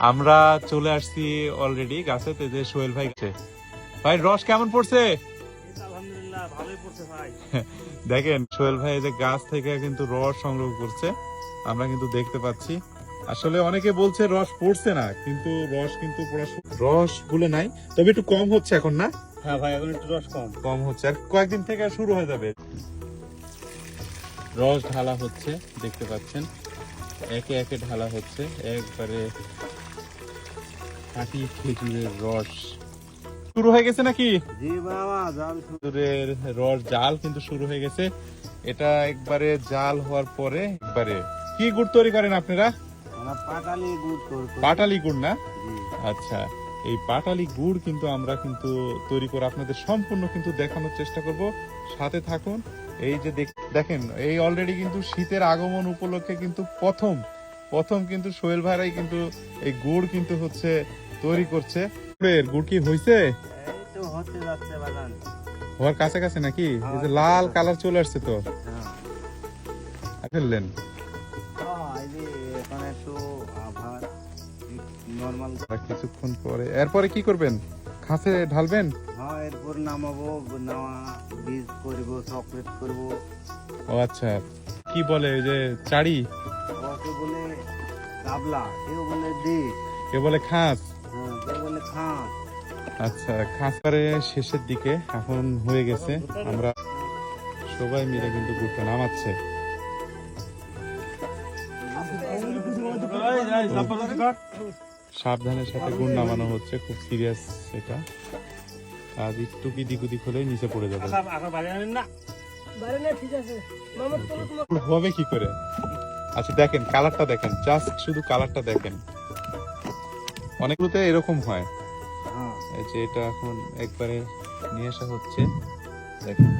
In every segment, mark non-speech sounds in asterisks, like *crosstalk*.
আমরা চলে আসছি অলরেডি গাছে তো যে সোহেল ভাই। ভাই রস কেমন পড়ছে? *laughs* দেখেন সোহেল ভাই যে গাছ থেকে কিন্তু রস সংগ্রহ করছে আমরা কিন্তু দেখতে পাচ্ছি। আসলে অনেকে বলছে রস পড়ছে না কিন্তু রস কিন্তু রসগুলো নাই তবে একটু কম হচ্ছে এখন না? হ্যাঁ ভাই এখন একটু রস কম। কম হচ্ছে আর কয়েকদিন থেকে শুরু হয়ে যাবে। রস ঢালা হচ্ছে দেখতে পাচ্ছেন। একে একে ঢালা হচ্ছে একবারে খাঁটি খেজুরের রস। শুরু হয়ে গেছে নাকি? জি বাবা জাল খেজুরের রস জাল কিন্তু শুরু হয়ে গেছে। এটা একবারে জাল হওয়ার পরে একবারে কি গুড় তৈরি করেন আপনারা? পাটালি গুড় পাটালি গুড় না? আচ্ছা এই পাটালি গুড় কিন্তু আমরা কিন্তু তৈরি করে আপনাদের সম্পূর্ণ কিন্তু দেখানোর চেষ্টা করব। সাথে থাকুন এই যে দেখ- দেখেন এই অলরেডি কিন্তু শীতের আগমন উপলক্ষে কিন্তু প্রথম প্রথম কিন্তু সোহেল ভাইরাই কিন্তু এই গুড় কিন্তু হচ্ছে তৈরি করছে। গুড়ের গুড় কি হয়েছে এই তো হতে যাচ্ছে বাগান। হওয়ার কাছে কাছে নাকি এই যে লাল কালার চলে আসছে তো। হ্যাঁ। ফেললেন হ্যাঁ, কিছুক্ষণ পরে। এরপরে কি করবেন? খাসে ঢালবেন? হ্যাঁ এরপর নামাবো নামা বীজ করব চকলেট করব। ও আচ্ছা। কি বলে ওই যে চাড়ি বলে কাবলা কেউ বলে ডিশ কে বলে খাস? হ্যাঁ আচ্ছা খাসারে শেষের দিকে এখন হয়ে গেছে। আমরা সবাই মিলে কিন্তু গুড়টা নামাচ্ছে। সাবধানের সাথে গুড় নামানো হচ্ছে খুব সিরিয়াস এটা। আজ একটু কি দিক ওদিক হলেই নিচে পড়ে যাবে। হবে কি করে? আচ্ছা দেখেন কালারটা দেখেন জাস্ট শুধু কালারটা দেখেন। অনেকগুলোতে এরকম হয়। হ্যাঁ। এই যে এটা এখন একবারে নিয়ে আসা হচ্ছে। দেখেন।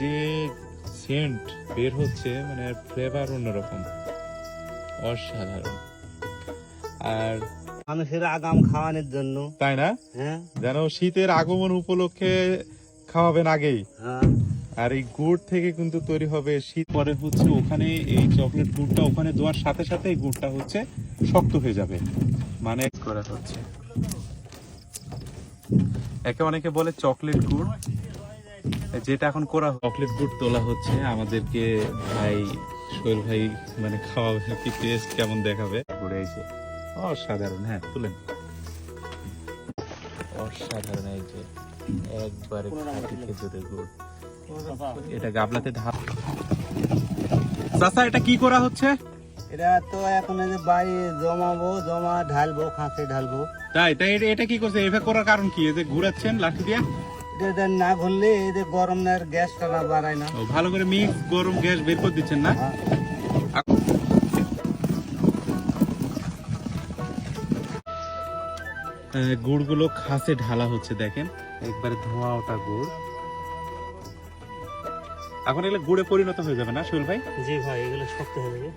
যে সেন্ট বের হচ্ছে মানে ফ্লেভার অন্যরকম। অসাধারণ। আর মানুষের আগাম খাওয়ানোর জন্য। তাই না? হ্যাঁ। যেন শীতের আগমন উপলক্ষে খাওয়াবেন আগেই। হ্যাঁ। আর এই গুড় থেকে কিন্তু তৈরি হবে শীত। পরে হচ্ছে ওখানে এই চকলেট গুড়টা ওখানে দেওয়ার সাথে সাথে এই গুড়টা হচ্ছে শক্ত হয়ে যাবে। মানে করা হচ্ছে। একে অনেকে বলে চকলেট গুড়। যেটা এখন করা চকলেট গুড় তোলা হচ্ছে। আমাদেরকে ভাই সোহেল ভাই মানে খাওয়াবে কি টেস্ট কেমন দেখাবে? ঘুরে এসে অসাধারণ হ্যাঁ তুলেন। অসাধারণ এই যে একবারে খেজুরের গুড়। এটা গাবলাতে ঢাল চাচা এটা কি করা হচ্ছে? এটা তো এখন এই যে বাড়ি জমাবো জমা ঢালবো খাঁচে ঢালবো। তাই তাই এটা- এটা কি করছে? এভাবে করার কারণ কি? এই যে ঘুরাচ্ছেন লাঠি দিয়ে? এটা না ঘুরলে এই যে গরম না গ্যাসটা না বাড়ায় না। ও, ভালো করে মিক্স গরম গ্যাস বের করে দিচ্ছেন না? হ্যাঁ। আহ, গুড়গুলো খাসে ঢালা হচ্ছে দেখেন। একবারে ধোঁয়া ওটা গুড়। এখন এগুলো গুড়ে পরিণত হয়ে যাবে না সোহেল ভাই? জি ভাই এগুলো শক্ত হয়ে যাবে।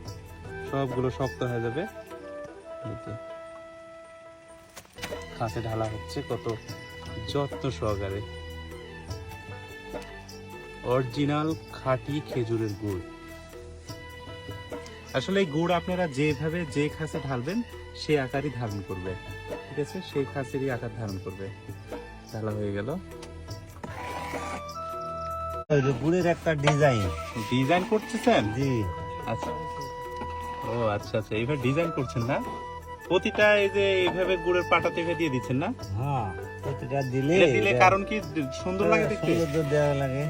সবগুলো শক্ত হয়ে যাবে। খাসে ঢালা হচ্ছে কত যত্ন সহকারে। অরিজিনাল খাঁটি খেজুরের গুড়। আসলে এই গুড় আপনারা যেভাবে যে খাসে ঢালবেন সেই আকারই ধারণ করবে। ঠিক আছে? সেই খাসেরই আকার ধারণ করবে। ঢালা হয়ে গেল। গুড়ের একটা ডিজাইন। ডিজাইন করতেছেন? জি। আচ্ছা। ও আচ্ছা আচ্ছা এইভাবে ডিজাইন করছেন না? প্রতিটা এই যে এইভাবে গুড়ের পাটা থেকে দিয়ে দিচ্ছেন না? হ্যাঁ প্রতিটা দিলে দিলে কারণ কি সুন্দর লাগে দেখতে? সৌন্দর্য দেওয়া লাগে।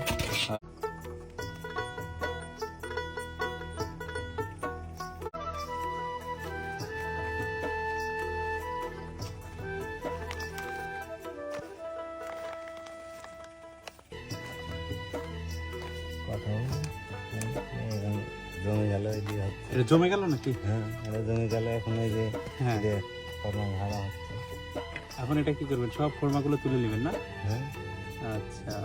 কথা জমে গেল এই যে এটা জমে গেল নাকি? হ্যাঁ এটা জমে গেল এখন এই যে হ্যাঁ। যে কর্ম ভালো হচ্ছে। এখন এটা কি করবেন? সব ফর্মাগুলো তুলে নেবেন না? হ্যাঁ। আচ্ছা।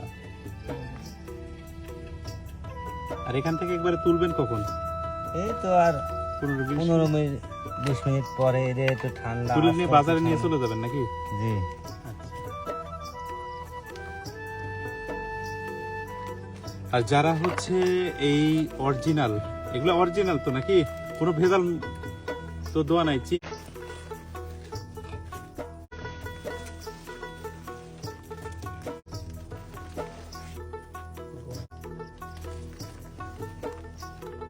আর এখান থেকে একবারে তুলবেন কখন? এই তো আর পনেরো মিনিট। বিশ মিনিট পরে এই যে একটু ঠান্ডা তুলে নিয়ে বাজারে নিয়ে চলে যাবেন নাকি? জি। আর যারা হচ্ছে এই অরিজিনাল এগুলো অরিজিনাল তো নাকি? কোনো ভেজাল তো দোয়া নাই।